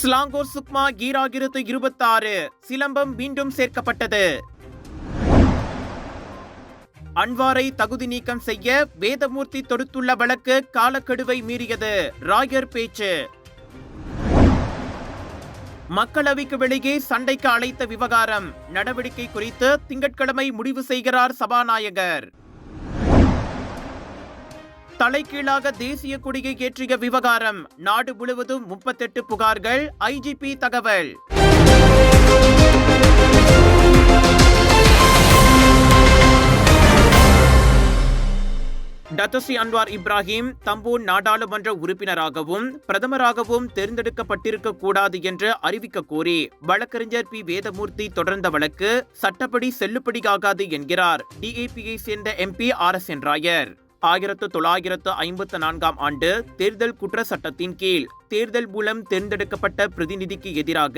Selangor Sukma ஈராயிரத்து இருபத்தாறு. சிலம்பம் மீண்டும் சேர்க்கப்பட்டது. அன்வாரை தகுதி நீக்கம் செய்ய வேதமூர்த்தி தொடுத்துள்ள வழக்கு காலக்கெடுவை மீறியது. ராயர் பேச்சு. மக்களவைக்கு வெளியே சண்டைக்கு அழைத்த விவகாரம். நடவடிக்கை குறித்து திங்கட்கிழமை முடிவு செய்கிறார் சபாநாயகர். தலைகீழாக தேசிய கொடியை ஏற்றிய விவகாரம். நாடு முழுவதும் முப்பத்தெட்டு புகார்கள் ஐஜிபி தகவல். டத்தசி அன்வார் இப்ராஹிம் தம்பூன் நாடாளுமன்ற உறுப்பினராகவும் பிரதமராகவும் தேர்ந்தெடுக்கப்பட்டிருக்க கூடாது என்று அறிவிக்க கோரி வழக்கறிஞர் பி. வேதமூர்த்தி தொடர்ந்த வழக்கு சட்டப்படி செல்லுபடியாகாது என்கிறார். டிஏபியை சேர்ந்த MP R S N Rayer. ஆயிரத்து தொள்ளாயிரத்து ஐம்பத்து நான்காம் ஆண்டு தேர்தல் குற்ற சட்டத்தின் கீழ் தேர்தல் மூலம் தேர்ந்தெடுக்கப்பட்ட பிரதிநிதிக்கு எதிராக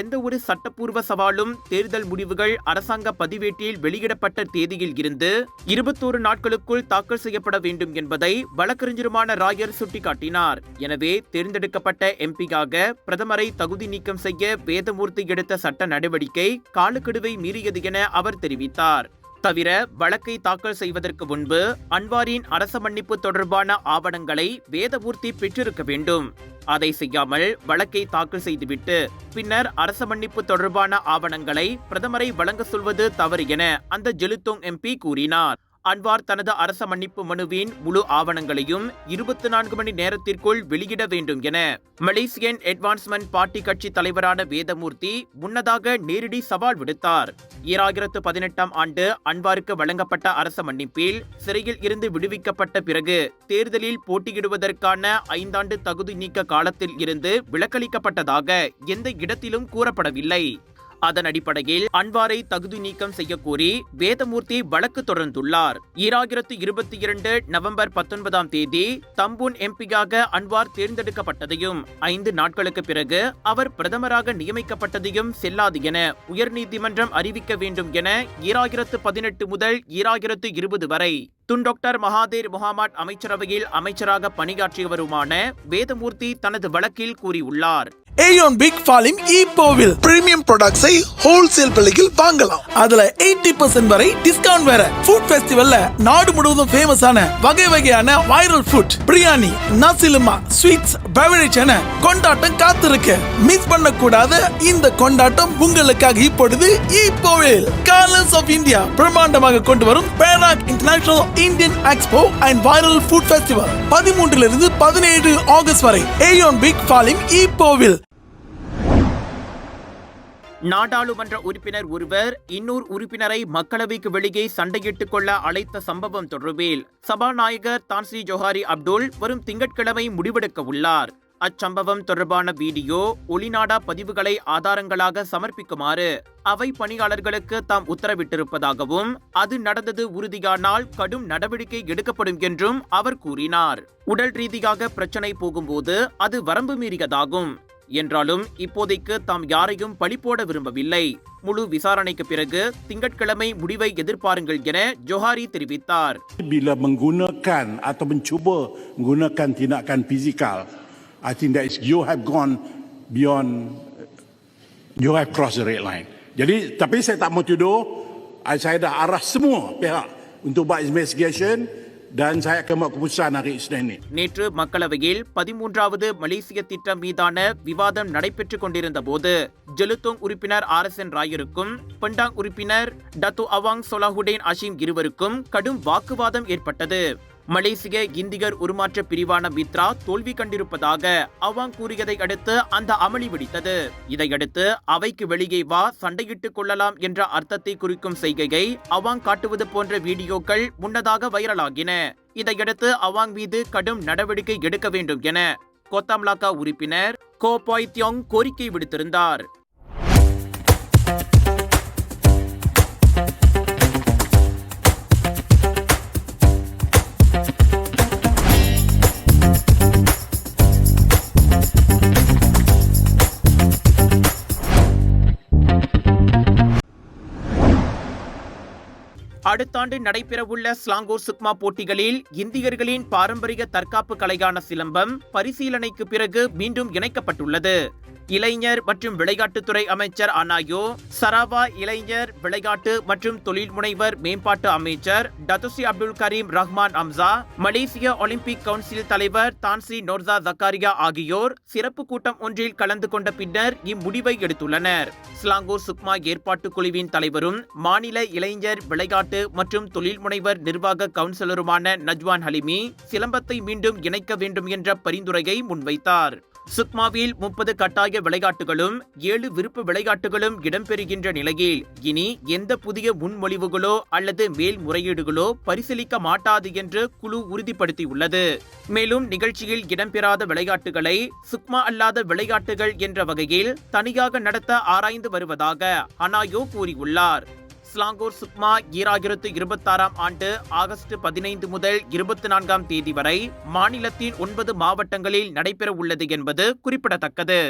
எந்த ஒரு சட்டப்பூர்வ சவாலும் தேர்தல் முடிவுகள் அரசாங்க பதிவேட்டில் வெளியிடப்பட்ட தேதியில் இருந்து இருபத்தோரு நாட்களுக்குள் தாக்கல் செய்யப்பட வேண்டும் என்பதை வழக்கறிஞருமான ராயர் சுட்டிக்காட்டினார். எனவே தேர்ந்தெடுக்கப்பட்ட எம்பியாக பிரதமரை தகுதி நீக்கம் செய்ய வேதமூர்த்தி எடுத்த சட்ட நடவடிக்கை காலக்கெடுவை மீறியது என அவர் தெரிவித்தார். தவிர வழக்கை தாக்கல் செய்வதற்கு முன்பு அன்வாரின் அரச மன்னிப்பு தொடர்பான ஆவணங்களை வேதபூர்த்தி பெற்றிருக்க வேண்டும். அதை செய்யாமல் வழக்கை தாக்கல் செய்துவிட்டு பின்னர் அரச மன்னிப்பு தொடர்பான ஆவணங்களை பிரதமரை வழங்க சொல்வது தவறு என அந்த ஜெலுத்தோங் எம்பி கூறினார். அன்வார் தனது அரச மன்னிப்பு மனுவின் முழு ஆவணங்களையும் இருபத்தி நான்கு மணி நேரத்திற்குள் வெளியிட வேண்டும் என மலேசியன் அட்வான்ஸ்மெண்ட் பார்ட்டி கட்சி தலைவரான வேதமூர்த்தி முன்னதாக நேரடி சவால் விடுத்தார். ஈராயிரத்து பதினெட்டாம் ஆண்டு அன்வாருக்கு வழங்கப்பட்ட அரச மன்னிப்பில் சிறையில் இருந்து விடுவிக்கப்பட்ட பிறகு தேர்தலில் போட்டியிடுவதற்கான ஐந்தாண்டு தகுதி நீக்க காலத்தில் இருந்து விலக்களிக்கப்பட்டதாக எந்த இடத்திலும் கூறப்படவில்லை. அதன் அடிப்படையில் அன்வாரை தகுதி நீக்கம் செய்ய கோரி வேதமூர்த்தி வழக்கு தொடர்ந்துள்ளார். ஈராயிரத்து இருபத்தி இரண்டு நவம்பர் பத்தொன்பதாம் தேதி தம்பூன் எம்பியாக அன்வார் தேர்ந்தெடுக்கப்பட்டதையும் ஐந்து நாட்களுக்கு பிறகு அவர் பிரதமராக நியமிக்கப்பட்டதையும் செல்லாது என உயர்நீதிமன்றம் அறிவிக்க வேண்டும் என ஈராயிரத்து பதினெட்டு முதல் ஈராயிரத்து இருபது வரை துன் டாக்டர் மகாதேர் முகமட் அமைச்சரவையில் அமைச்சராக பணியாற்றியவருமான வேதமூர்த்தி தனது வழக்கில் கூறியுள்ளார். ஏயோன் பிக் ஃபாலிம் ஈபோவில் பிரீமியம் ப்ராடக்ட்ஸை ஹோல்சேல் விலையில் வாங்கலாம். அதுல 80% வரை டிஸ்கவுண்ட் வேற. ஃபுட் ஃபெஸ்டிவல்ல நாடு முழுவதும் ஃபேமஸான வகை வகையான viral food biryani nasi lemak sweets beverage என கொண்டாட்டம் காத்திருக்கு. மிஸ் பண்ணக்கூடாத இந்த கொண்டாட்டம் உங்களுக்காக இப்பொழுது ஈபோவில் கலர்ஸ் ஆஃப் இந்தியா பிரம்மாண்டமாக கொண்டு வரும் Perak international Indian expo and viral food festival பதிமூன்றிலிருந்து பதினேழு ஆகஸ்ட் வரை. ஏயோன் பிக் ஃபாலிம் ஈப்போவில் நாடாளுமன்ற உறுப்பினர் ஒருவர் இன்னொரு உறுப்பினரை மக்களவைக்கு வெளியே சண்டையிட்டுக் கொள்ள அழைத்த சம்பவம் தொடர்பில் சபாநாயகர் தான்ஸ்ரீ ஜோஹாரி அப்துல் வரும் திங்கட்கிழமை முடிவெடுக்க உள்ளார். அச்சம்பவம் தொடர்பான வீடியோ ஒளிநாடா பதிவுகளை ஆதாரங்களாக சமர்ப்பிக்குமாறு அவை பணியாளர்களுக்கு தாம் உத்தரவிட்டிருப்பதாகவும் அது நடந்தது உறுதியானால் கடும் நடவடிக்கை எடுக்கப்படும் என்றும் அவர் கூறினார். உடல் ரீதியாக பிரச்சனை போகும்போது அது வரம்பு மீறியதாகும். என்றாலும் இப்போதைக்கு தாம் யாரையும் பழி போட விரும்பவில்லை முழு விசாரணைக்கு பிறகு திங்கட்கிழமை முடிவை எதிர்பாருங்கள் என ஜோஹாரி தெரிவித்தார் bila menggunakan atau mencuba menggunakan tindakan fizikal I think that is you have gone beyond you have crossed the red line jadi tapi saya tak mau tuduh I- saya dah arah semua pihak untuk buat investigation Dan saya akan buat keputusan hari Isnin ini நேற்று மக்களவையில் பதிமூன்றாவது மலேசிய திட்டம் மீதான விவாதம் நடைபெற்றுக் கொண்டிருந்த போது Jelutong உறுப்பினர் ஆர் எஸ் என் ராயருக்கும் பண்டாங் உறுப்பினர் டத்து அவாங் சொலாஹுடேன் அஷீம் இருவருக்கும் கடும் வாக்குவாதம் ஏற்பட்டது. மலேசிய இந்தியர் உருமாற்ற பிரிவான மித்ரா தோல்வி கண்டிருப்பதாக அவாங் கூறியதை அடுத்து அந்த அமளி வெடித்தது. இதையடுத்து அவைக்கு வெளியே வா சண்டையிட்டுக் கொள்ளலாம் என்ற அர்த்தத்தை குறிக்கும் செய்கையை அவாங் காட்டுவது போன்ற வீடியோக்கள் முன்னதாக வைரலாகின. இதையடுத்து அவாங் மீது கடும் நடவடிக்கை எடுக்க வேண்டும் என கோத்தாம்லாக்கா உறுப்பினர் கோபாய் தியோங் கோரிக்கை விடுத்திருந்தார். அடுத்த ஆண்டு நடைபெறவுள்ள ஸ்லாங்கூர் சுக்மா போட்டிகளில் இந்தியர்களின் பாரம்பரிய தற்காப்பு கலையான சிலம்பம் பரிசீலனைக்கு பிறகு மீண்டும் இணைக்கப்பட்டுள்ளது. இளைஞர் மற்றும் விளையாட்டுத்துறை அமைச்சர் அனாயோ சராவா இளைஞர் விளையாட்டு மற்றும் தொழில் முனைவர் மேம்பாட்டு அமைச்சர் டத்துசி அப்துல் கரீம் ரஹ்மான் அம்சா மலேசிய ஒலிம்பிக் கவுன்சில் தலைவர் தான்சி நோர்சா ஜக்காரியா ஆகியோர் சிறப்பு கூட்டம் ஒன்றில் கலந்து கொண்ட பின்னர் இம்முடிவை எடுத்துள்ளனர். ஸ்லாங்கூர் சுக்மா ஏற்பாட்டு குழுவின் தலைவரும் மாநில இளைஞர் விளையாட்டு மற்றும் தொழில் முனைவர் நிர்வாக கவுன்சிலருமான நஜ்வான் ஹலிமி சிலம்பத்தை மீண்டும் இணைக்க வேண்டும் என்ற பரிந்துரையை முன்வைத்தார். சுக்மாவில் முப்பது கட்டாய விளையாட்டுகளும் ஏழு விருப்ப விளையாட்டுகளும் இடம்பெறுகின்ற நிலையில் இனி எந்த புதிய முன்மொழிவுகளோ அல்லது மேல்முறையீடுகளோ பரிசீலிக்க மாட்டாது என்று குழு உறுதிப்படுத்தியுள்ளது. மேலும் நிகழ்ச்சியில் இடம்பெறாத விளையாட்டுகளை சுக்மா அல்லாத விளையாட்டுகள் என்ற வகையில் தனியாக நடத்த ஆராய்ந்து வருவதாக அனாயோ கூறியுள்ளார். ஸ்லாங்கூர் சுக்மா ஈராயிரத்து இருபத்தாறாம் ஆண்டு ஆகஸ்ட் பதினைந்து முதல் இருபத்தி நான்காம் தேதி வரை மாநிலத்தின் ஒன்பது மாவட்டங்களில் நடைபெற உள்ளது என்பது குறிப்பிடத்தக்கது.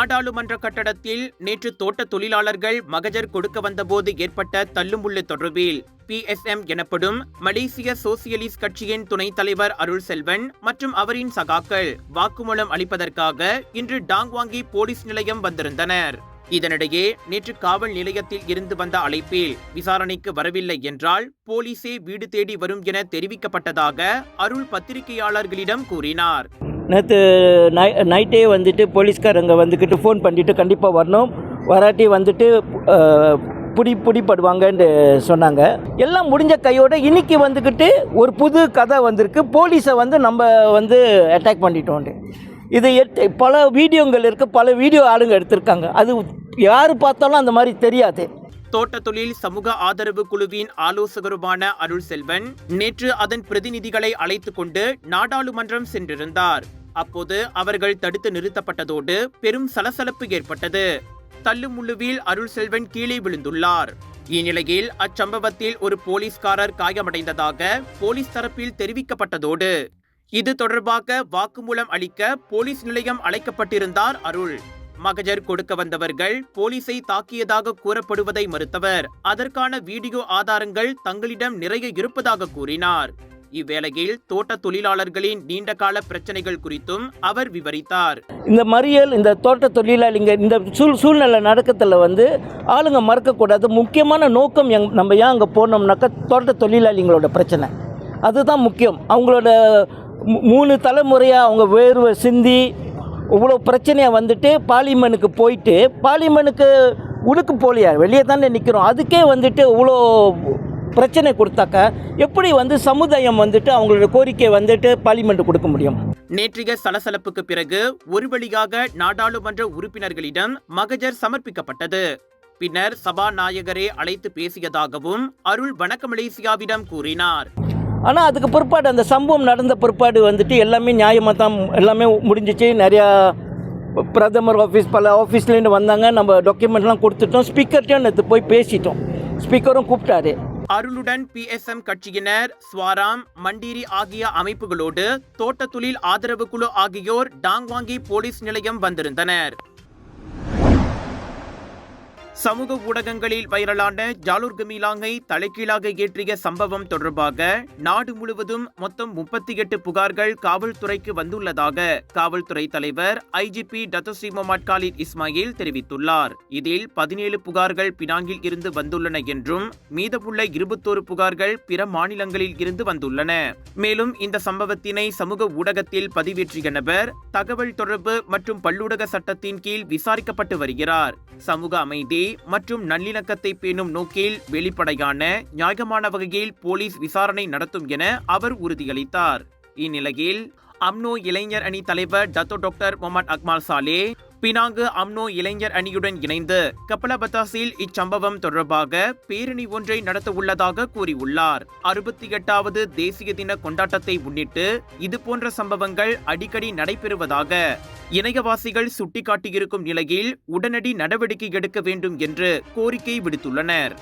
நாடாளுமன்ற கட்டடத்தில் நேற்று தோட்ட தொழிலாளர்கள் மகஜர் கொடுக்க வந்தபோது ஏற்பட்ட தள்ளுமுள்ளு தொடர்பில் பிஎஸ்எம் எனப்படும் மலேசிய சோசியலிஸ்ட் கட்சியின் துணைத் தலைவர் அருள் செல்வன் மற்றும் அவரின் சகாக்கள் வாக்குமூலம் அளிப்பதற்காக இன்று டாங்வாங்கி போலீஸ் நிலையம் வந்திருந்தனர். இதனிடையே நேற்று காவல் நிலையத்தில் இருந்து வந்த அழைப்பில் விசாரணைக்கு வரவில்லை என்றால் போலீசே வீடு தேடி வரும் என தெரிவிக்கப்பட்டதாக அருள் பத்திரிகையாளர்களிடம் கூறினார். நேற்று நை நைட்டே வந்துட்டு போலீஸ்காரங்க வந்துக்கிட்டு ஃபோன் பண்ணிட்டு கண்டிப்பாக வரணும். வராட்டி வந்துட்டு புடி பிடிப்படுவாங்கன்னு சொன்னாங்க. எல்லாம் முடிஞ்ச கையோட இன்னைக்கு வந்துக்கிட்டு ஒரு புது கதை வந்திருக்கு. போலீஸை வந்து நம்ம வந்து அட்டாக் பண்ணிட்டோண்டு இது எட் பல வீடியோங்கள் இருக்குது பல வீடியோ ஆளுங்க எடுத்திருக்காங்க. அது யார் பார்த்தாலும் அந்த மாதிரி தெரியாது. தோட்ட தொழில் சமூக ஆதரவு குழுவின் ஆலோசகருமான அருள் செல்வன் நேற்று அதன் பிரதிநிதிகளை அழைத்து கொண்டு நாடாளுமன்றம் சென்றிருந்தார். அப்போது அவர்கள் தடுத்து நிறுத்தப்பட்டதோடு பெரும் சலசலப்பு ஏற்பட்டது. தள்ளுமுள்ளுவில் அருள் செல்வன் கீழே விழுந்துள்ளார். இந்நிலையில் அச்சம்பவத்தில் ஒரு போலீஸ்காரர் காயமடைந்ததாக போலீஸ் தரப்பில் தெரிவிக்கப்பட்டதோடு இது தொடர்பாக வாக்குமூலம் அளிக்க போலீஸ் நிலையம் அழைக்கப்பட்டிருந்தார் அருள். மகஜர் கொடுக்க வந்தவர்கள் போலீசை தாக்கியதாக கூறப்படுவதை மறுத்தவர். அதற்கான வீடியோ ஆதாரங்கள் தங்களிடம் நிறைய இருப்பதாக கூறினார். இவ்வேளையில் தோட்ட தொழிலாளர்களின் நீண்டகால பிரச்சனைகள் குறித்தும் அவர் விவரித்தார். இந்த மறியல் இந்த தோட்ட தொழிலாளிங்க இந்த சூழ் சூழ்நிலை நடக்கத்தில் வந்து ஆளுங்க மறக்கக்கூடாது. முக்கியமான நோக்கம் எங் நம்ம ஏன் அங்கே போனோம்னாக்கா தோட்ட தொழிலாளிங்களோட பிரச்சனை. அதுதான் முக்கியம். அவங்களோட மூணு தலைமுறையாக அவங்க வேர்வை சிந்தி இவ்வளோ பிரச்சனையாக வந்துட்டு பார்லிமெண்ட்டுக்கு போயிட்டு பார்லிமெண்ட்டுக்கு உடுக்கு போலியா வெளியே தானே நிற்கிறோம் அதுக்கே வந்துட்டு இவ்வளோ பிரச்சனை கொடுத்தாக்கா எப்படி வந்து சமுதாயம் வந்துட்டு அவங்களோட கோரிக்கை வந்துட்டு பார்லிமெண்ட் கொடுக்க முடியும்? நேற்றைய சலசலப்புக்கு பிறகு ஒரு வழியாக நாடாளுமன்ற உறுப்பினர்களிடம் மகஜர் சமர்ப்பிக்கப்பட்டது. பின்னர் சபாநாயகரே அழைத்து பேசியதாகவும் அருள் வணக்க மலேசியாவிடம் கூறினார். ஆனால் அதுக்கு பிற்பாடு அந்த சம்பவம் நடந்த பிற்பாடு வந்துட்டு எல்லாமே நியாயமாக தான் எல்லாமே முடிஞ்சிச்சு. நிறையா பிரதமர் ஆஃபீஸ் பல ஆஃபீஸ்லேருந்து வந்தாங்க. நம்ம டாக்குமெண்ட்லாம் கொடுத்துட்டோம். ஸ்பீக்கர்ட்டையும் நேற்று போய் பேசிட்டோம். ஸ்பீக்கரும் கூப்பிட்டாரு. அருளுடன் பிஎஸ்எம் கட்சியினர் ஸ்வாராம் மண்டீரி ஆகிய அமைப்புகளோடு தோட்ட தொழில் ஆதரவு குழு ஆகியோர் டாங்வாங்கி போலீஸ் நிலையம் வந்திருந்தனர். சமூக ஊடகங்களில் வைரலான ஜாலூர் கமிலாங்கை தலைகீழாக ஏற்றிய சம்பவம் தொடர்பாக நாடு முழுவதும் மொத்தம் முப்பத்தி எட்டு புகார்கள் காவல்துறைக்கு வந்துள்ளதாக காவல்துறை தலைவர் ஐஜிபி டத்தோசி முகமது காலித் இஸ்மாயில் தெரிவித்துள்ளார். இதில் பதினேழு புகார்கள் பினாங்கில் இருந்து வந்துள்ளன என்றும் மீதமுள்ள இருபத்தோரு புகார்கள் பிற மாநிலங்களில் இருந்து வந்துள்ளன. மேலும் இந்த சம்பவத்தினை சமூக ஊடகத்தில் பதிவேற்றிய நபர் தகவல் தொடர்பு மற்றும் பல்லூடக சட்டத்தின் கீழ் விசாரிக்கப்பட்டு வருகிறார். சமூக அமைதி மற்றும் நல்லிணக்கத்தை பேணும் நோக்கில் வெளிப்படையான நியாயமான வகையில் போலீஸ் விசாரணை நடத்தும் என அவர் உறுதியளித்தார். இந்நிலையில் அம்னோ இளைஞர் அணி தலைவர் Dato doctor Muhammad Akmal Saleh Penang UMNO இளைஞர் அணியுடன் இணைந்து கப்பலபத்தாசில் இச்சம்பவம் தொடர்பாக பேரணி ஒன்றை நடத்த உள்ளதாக கூறியுள்ளார். அறுபத்தி எட்டாவது தேசிய தின கொண்டாட்டத்தை முன்னிட்டு இதுபோன்ற சம்பவங்கள் அடிக்கடி நடைபெறுவதாக இணையவாசிகள் சுட்டிக்காட்டியிருக்கும் நிலையில் உடனடி நடவடிக்கை எடுக்க வேண்டும் என்று கோரிக்கை விடுத்துள்ளனர்.